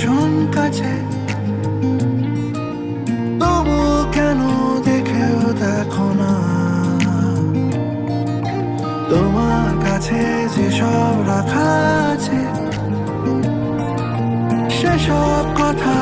ভীষণ কাছে। তবু কেন দেখেও দেখো না? তোমার কাছে যেসব রাখা আছে সেসব কথা